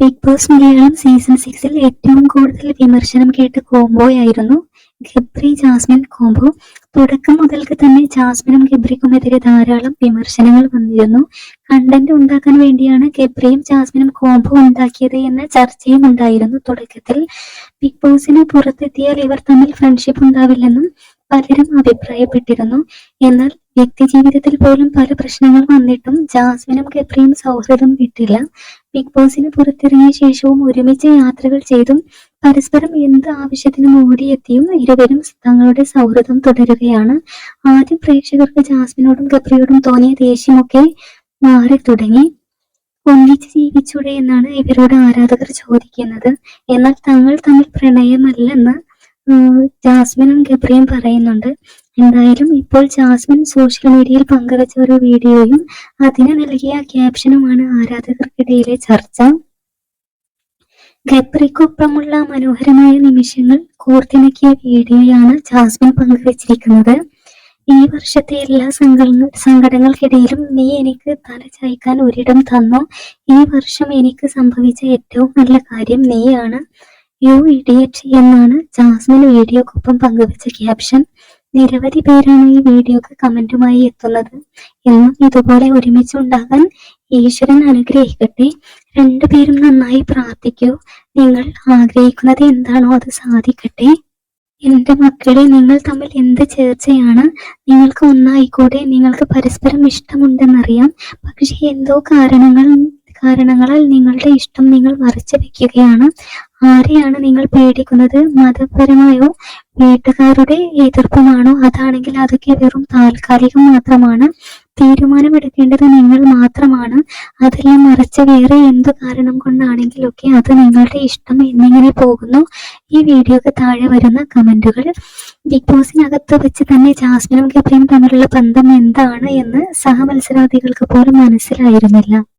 Big boss Malayalam season സിക്സിൽ ഏറ്റവും കൂടുതൽ വിമർശനം കേട്ട കോംബോയായിരുന്നു ഗബ്രി ജാസ്മിൻ കോംബോ. തുടക്കം മുതൽക്ക് തന്നെ ജാസ്മിനും ഗബ്രിക്കുമെതിരെ ധാരാളം വിമർശനങ്ങൾ വന്നിരുന്നു. കണ്ടന്റ് ഉണ്ടാക്കാൻ വേണ്ടിയാണ് ഗബ്രിയും ജാസ്മിനും കോംബോ ഉണ്ടാക്കിയത് എന്ന ചർച്ചയും ഉണ്ടായിരുന്നു തുടക്കത്തിൽ. ബിഗ് ബോസിന് പുറത്തെത്തിയാൽ ഇവർ തമ്മിൽ ഫ്രണ്ട്ഷിപ്പ് ഉണ്ടാവില്ലെന്നും പലരും അഭിപ്രായപ്പെട്ടിരുന്നു. എന്നാൽ വ്യക്തി ജീവിതത്തിൽ പോലും പല പ്രശ്നങ്ങൾ വന്നിട്ടും ജാസ്മിനും ഗബ്രിയും സൗഹൃദം വിട്ടില്ല. ബിഗ് ബോസിന് പുറത്തിറങ്ങിയ ശേഷവും ഒരുമിച്ച് യാത്രകൾ ചെയ്തും പരസ്പരം എന്ത് ആവശ്യത്തിനും ഓടിയെത്തിയും ഇരുവരും തങ്ങളുടെ സൗഹൃദം തുടരുകയാണ്. ആദ്യം പ്രേക്ഷകർക്ക് ജാസ്മിനോടും ഗബ്രിയോടും തോന്നിയ ദേഷ്യമൊക്കെ മാറി തുടങ്ങി. ഒന്നിച്ച് ജീവിച്ചൂടെ എന്നാണ് ഇവരോട് ആരാധകർ ചോദിക്കുന്നത്. എന്നാൽ തങ്ങൾ തമ്മിൽ പ്രണയമല്ലെന്ന് ജാസ്മിനും ഗബ്രിയും പറയുന്നുണ്ട്. എന്തായാലും ഇപ്പോൾ ജാസ്മിൻ സോഷ്യൽ മീഡിയയിൽ പങ്കുവച്ച ഒരു വീഡിയോയും അതിന് നൽകിയ ക്യാപ്ഷനുമാണ് ആരാധകർക്കിടയിലെ ചർച്ച. ഗബ്രിക്കൊപ്പമുള്ള മനോഹരമായ നിമിഷങ്ങൾ കോർത്തിണക്കിയ വീഡിയോയാണ് ജാസ്മിൻ പങ്കുവച്ചിരിക്കുന്നത്. ഈ വർഷത്തെ എല്ലാ സങ്കടങ്ങൾ സങ്കടങ്ങൾക്കിടയിലും നീ എനിക്ക് തല ചായ്ക്കാൻ ഒരിടം തന്നു? ഈ വർഷം എനിക്ക് സംഭവിച്ച ഏറ്റവും നല്ല കാര്യം നീയാണ്. യു ഇഡിയറ്റ് എന്നാണ് ജാസ്മിൻ വീഡിയോക്കൊപ്പം പങ്കുവച്ച ക്യാപ്ഷൻ നിരവധി പേരാണ് ഈ വീഡിയോക്ക് കമന്റുമായി എത്തുന്നത്. എന്നും ഇതുപോലെ ഒരുമിച്ച് ഉണ്ടാകാൻ ഈശ്വരൻ അനുഗ്രഹിക്കട്ടെ. രണ്ടുപേരും നന്നായി പ്രാർത്ഥിക്കൂ. നിങ്ങൾ ആഗ്രഹിക്കുന്നത് എന്താണോ അത് സാധിക്കട്ടെ. എന്റെ മക്കളെ നിങ്ങൾ തമ്മിൽ എന്ത് ചേർച്ചയാണ്? നിങ്ങൾക്ക് ഒന്നായിക്കൂടെ? നിങ്ങൾക്ക് പരസ്പരം ഇഷ്ടമുണ്ടെന്നറിയാം. പക്ഷേ എന്തോ കാരണങ്ങൾ കാരണങ്ങളാൽ നിങ്ങളുടെ ഇഷ്ടം നിങ്ങൾ മറച്ചു വെക്കുകയാണ്. ആരെയാണ് നിങ്ങൾ പേടിക്കുന്നത്? മതപരമായോ? വീട്ടുകാരുടെ എതിർപ്പുമാണോ? അതാണെങ്കിൽ അതൊക്കെ വെറും താൽക്കാലികം മാത്രമാണ്. തീരുമാനമെടുക്കേണ്ടത് നിങ്ങൾ മാത്രമാണ്. അതെല്ലാം മറച്ച് വേറെ എന്ത് കാരണം കൊണ്ടാണെങ്കിലൊക്കെ അത് നിങ്ങളുടെ ഇഷ്ടം എന്നിങ്ങനെ പോകുന്നു. ഈ വീഡിയോക്ക് താഴെ വരുന്ന കമന്റുകൾ. ബിഗ് ബോസിനകത്ത് വെച്ച് തന്നെ ജാസ്മിനും ഗബ്രിയും തമ്മിലുള്ള ബന്ധം എന്താണ് എന്ന് സഹമത്സരാർത്ഥികൾക്ക് പോലും മനസ്സിലായിരുന്നില്ല.